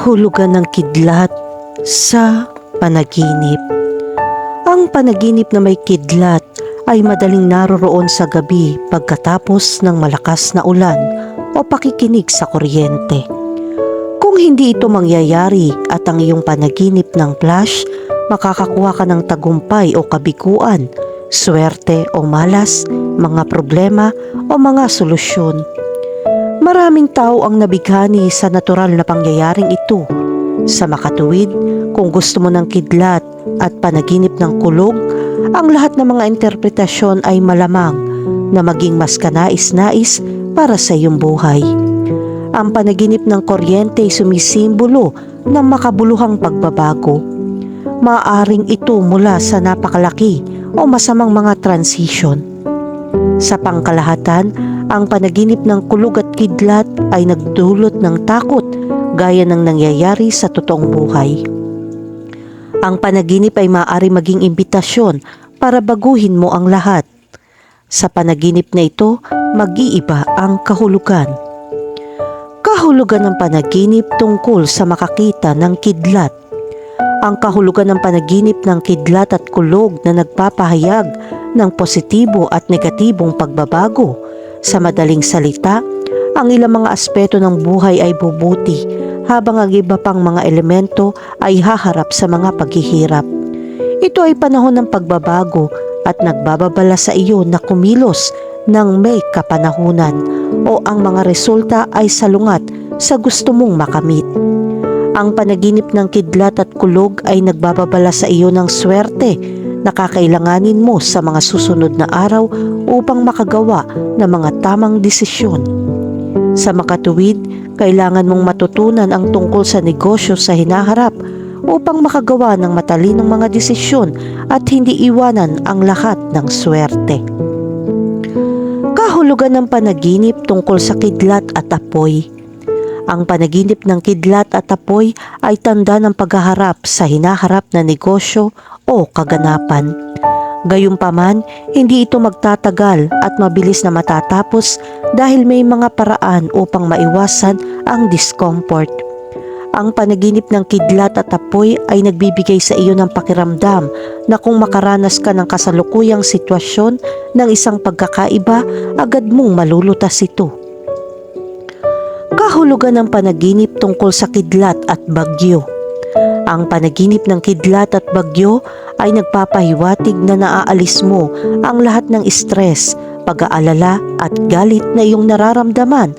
Kahulugan ng kidlat sa panaginip. Ang panaginip na may kidlat ay madaling naroroon sa gabi pagkatapos ng malakas na ulan o pakikinig sa kuryente. Kung hindi ito mangyayari at ang iyong panaginip ng flash, makakakuha ka ng tagumpay o kabiguan, swerte o malas, mga problema o mga solusyon. Maraming tao ang nabighani sa natural na pangyayaring ito. Sa makatuwid, kung gusto mo ng kidlat at panaginip ng kulog, ang lahat ng mga interpretasyon ay malamang na maging mas kanais-nais para sa iyong buhay. Ang panaginip ng kuryente ay sumisimbolo ng makabuluhang pagbabago. Maaring ito mula sa napakalaki o masamang mga transition. Sa pangkalahatan, ang panaginip ng kulog at kidlat ay nagdulot ng takot gaya ng nangyayari sa totoong buhay. Ang panaginip ay maaari maging imbitasyon para baguhin mo ang lahat. Sa panaginip na ito, mag-iiba ang kahulugan. Kahulugan ng panaginip tungkol sa makakita ng kidlat. Ang kahulugan ng panaginip ng kidlat at kulog na nagpapahayag ng positibo at negatibong pagbabago. Sa madaling salita, ang ilang mga aspeto ng buhay ay bubuti habang ang iba pang mga elemento ay haharap sa mga paghihirap. Ito ay panahon ng pagbabago at nagbababala sa iyo na kumilos ng may kapanahunan o ang mga resulta ay salungat sa gusto mong makamit. Ang panaginip ng kidlat at kulog ay nagbababala sa iyo ng swerte na kakailanganin mo sa mga susunod na araw upang makagawa ng mga tamang desisyon. Sa makatuwid, kailangan mong matutunan ang tungkol sa negosyo sa hinaharap upang makagawa ng matalinong mga desisyon at hindi iwanan ang lahat ng swerte. Kahulugan ng panaginip tungkol sa kidlat at apoy. Ang panaginip ng kidlat at apoy ay tanda ng paghaharap sa hinaharap na negosyo o kaganapan. Gayunpaman, hindi ito magtatagal at mabilis na matatapos dahil may mga paraan upang maiwasan ang discomfort. Ang panaginip ng kidlat at apoy ay nagbibigay sa iyo ng pakiramdam na kung makaranas ka ng kasalukuyang sitwasyon ng isang pagkakaiba, agad mong malulutas ito. Kahulugan ng panaginip tungkol sa kidlat at bagyo. Ang panaginip ng kidlat at bagyo ay nagpapahiwatig na naaalis mo ang lahat ng stress, pag-aalala at galit na iyong nararamdaman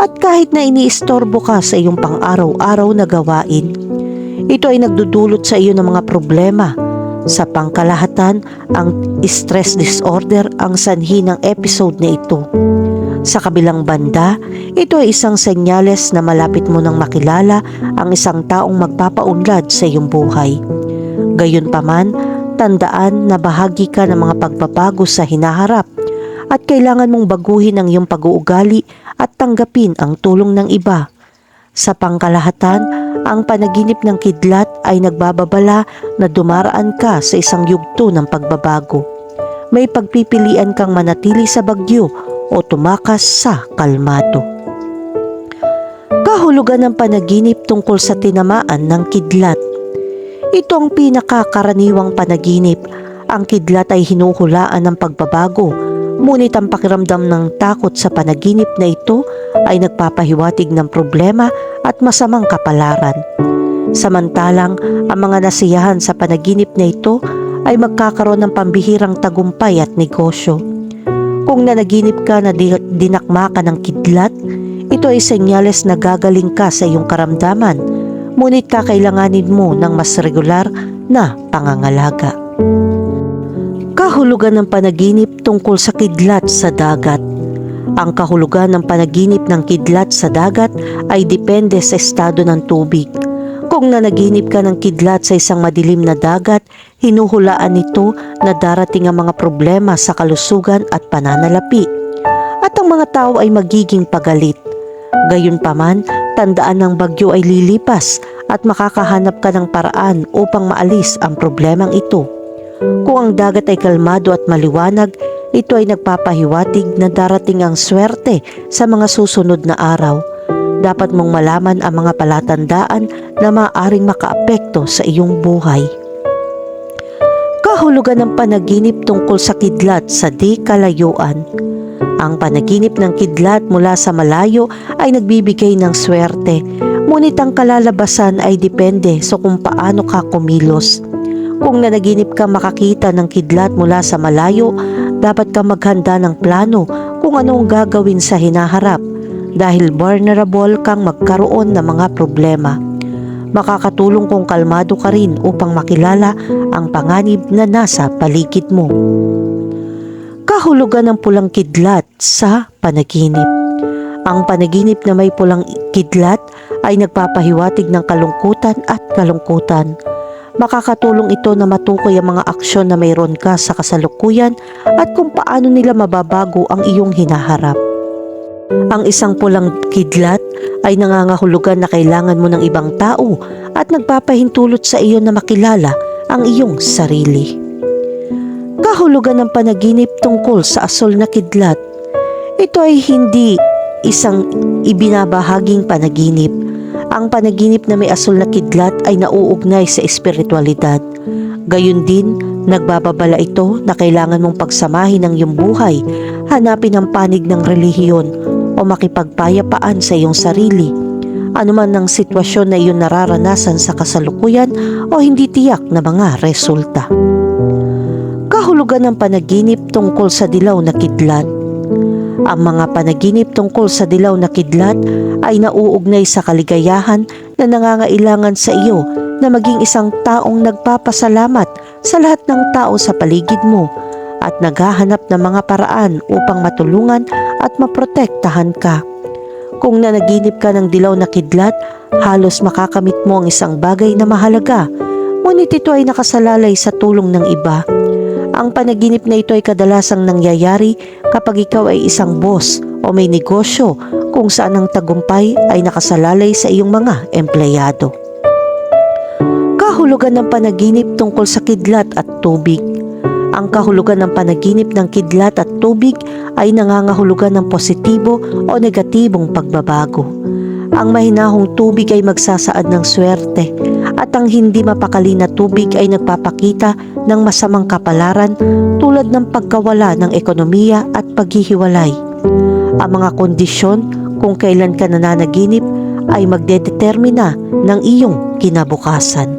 at kahit na iniistorbo ka sa iyong pang-araw-araw na gawain. Ito ay nagdudulot sa iyo ng mga problema. Sa pangkalahatan, ang stress disorder ang sanhi ng episode na ito. Sa kabilang banda, ito ay isang senyales na malapit mo nang makilala ang isang taong magpapaunlad sa iyong buhay. Gayunpaman, tandaan na bahagi ka ng mga pagbabago sa hinaharap at kailangan mong baguhin ang iyong pag-uugali at tanggapin ang tulong ng iba. Sa pangkalahatan, ang panaginip ng kidlat ay nagbababala na dumaraan ka sa isang yugto ng pagbabago. May pagpipilian kang manatili sa bagyo o tumakas sa kalmado. Kahulugan ng panaginip tungkol sa tinamaan ng kidlat. Ito ang pinakakaraniwang panaginip. Ang kidlat ay hinuhulaan ng pagbabago, ngunit ang pakiramdam ng takot sa panaginip na ito ay nagpapahiwatig ng problema at masamang kapalaran. Samantalang ang mga nasiyahan sa panaginip na ito ay magkakaroon ng pambihirang tagumpay at negosyo. Kung nanaginip ka na di- dinakma ka ng kidlat, ito ay senyales na gagaling ka sa iyong karamdaman, ngunit kakailanganin mo ng mas regular na pangangalaga. Kahulugan ng panaginip tungkol sa kidlat sa dagat. Ang kahulugan ng panaginip ng kidlat sa dagat ay depende sa estado ng tubig. Kung nanaginip ka ng kidlat sa isang madilim na dagat, hinuhulaan nito na darating ang mga problema sa kalusugan at pananalapi. At ang mga tao ay magiging pagalit. Gayunpaman, tandaan ng bagyo ay lilipas at makakahanap ka ng paraan upang maalis ang problemang ito. Kung ang dagat ay kalmado at maliwanag, ito ay nagpapahiwatig na darating ang swerte sa mga susunod na araw. Dapat mong malaman ang mga palatandaan na maaaring makaapekto sa iyong buhay. Kahulugan ng panaginip tungkol sa kidlat sa di kalayuan. Ang panaginip ng kidlat mula sa malayo ay nagbibigay ng swerte, ngunit ang kalalabasan ay depende sa kung paano ka kumilos. Kung nanaginip ka makakita ng kidlat mula sa malayo, dapat ka maghanda ng plano kung anong gagawin sa hinaharap dahil vulnerable kang magkaroon ng mga problema. Makakatulong kung kalmado ka rin upang makilala ang panganib na nasa paligid mo. Kahulugan ng pulang kidlat sa panaginip. Ang panaginip na may pulang kidlat ay nagpapahiwatig ng kalungkutan at kalungkutan. Makakatulong ito na matukoy ang mga aksyon na mayroon ka sa kasalukuyan at kung paano nila mababago ang iyong hinaharap. Ang isang pulang kidlat ay nangangahulugan na kailangan mo ng ibang tao at nagpapahintulot sa iyo na makilala ang iyong sarili. Kahulugan ng panaginip tungkol sa asol na kidlat. Ito ay hindi isang ibinabahaging panaginip. Ang panaginip na may asol na kidlat ay nauugnay sa espiritualidad. Gayun din, nagbababala ito na kailangan mong pagsamahin ang iyong buhay, hanapin ang panig ng relihiyon o makipagpayapaan sa iyong sarili. Anuman ang sitwasyon na iyong nararanasan sa kasalukuyan o hindi tiyak na mga resulta. Kahulugan ng panaginip tungkol sa dilaw na kidlat. Ang mga panaginip tungkol sa dilaw na kidlat ay nauugnay sa kaligayahan na nangangailangan sa iyo na maging isang taong nagpapasalamat sa lahat ng tao sa paligid mo at naghahanap ng mga paraan upang matulungan at maprotektahan ka. Kung nanaginip ka ng dilaw na kidlat, halos makakamit mo ang isang bagay na mahalaga, ngunit ito ay nakasalalay sa tulong ng iba. Ang panaginip na ito ay kadalasang nangyayari kapag ikaw ay isang boss o may negosyo kung saan ang tagumpay ay nakasalalay sa iyong mga empleyado. Kahulugan ng panaginip tungkol sa kidlat at tubig. Ang kahulugan ng panaginip ng kidlat at tubig ay nangangahulugan ng positibo o negatibong pagbabago. Ang mahinahong tubig ay magsasaad ng swerte at ang hindi mapakali na tubig ay nagpapakita ng masamang kapalaran tulad ng pagkawala ng ekonomiya at paghihiwalay. Ang mga kondisyon kung kailan ka nananaginip ay magdedetermina ng iyong kinabukasan.